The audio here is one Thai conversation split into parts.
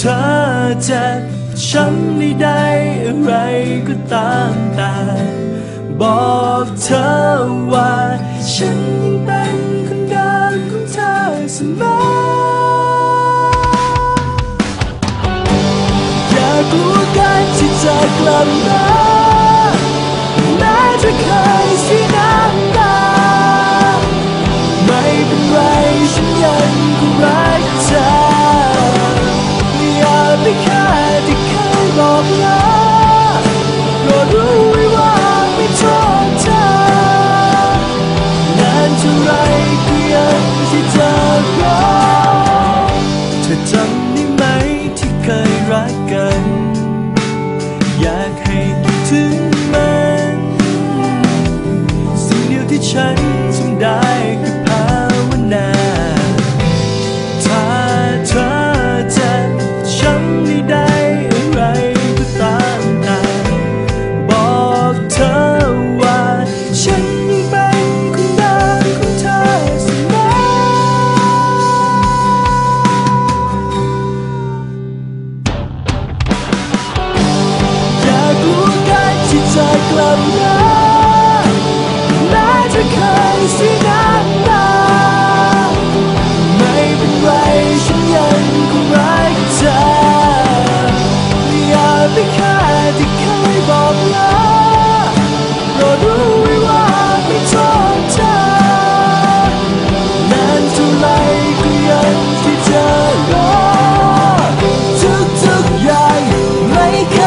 เธอจะช้ำในได้อะไรก็ตามแต่บอกเธอว่าฉันยังเป็นคนเดิมของเธอเสมออย่ากลัวการที่จะกลับมา รักกัน อยากให้คิดถึงมัน สิ่งเดียวที่ฉันทำได้คือ ที่จะกลับมาแม้จะเคยเสียน้ำตาไม่เป็นไรฉันยังคงรักเธออย่าไปแค่ที่เคยบอกลาก็รู้ไว้ว่าไม่โทษเธอนานเท่าไรก็ยังที่เธอรอทุกๆอย่างไม่เค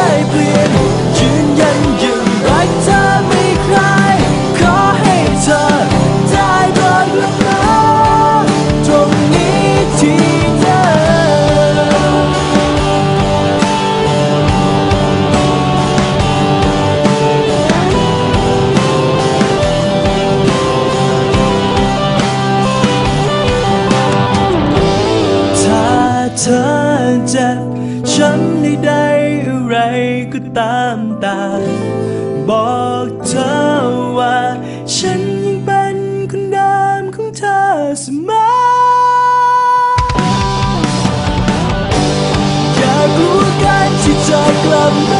ช้ำในใดอะไรก็ตามแต่บอกเธอว่า ฉันยังเป็นคนเดิมของเธอเสมออยากรู้กันที่จะกลับ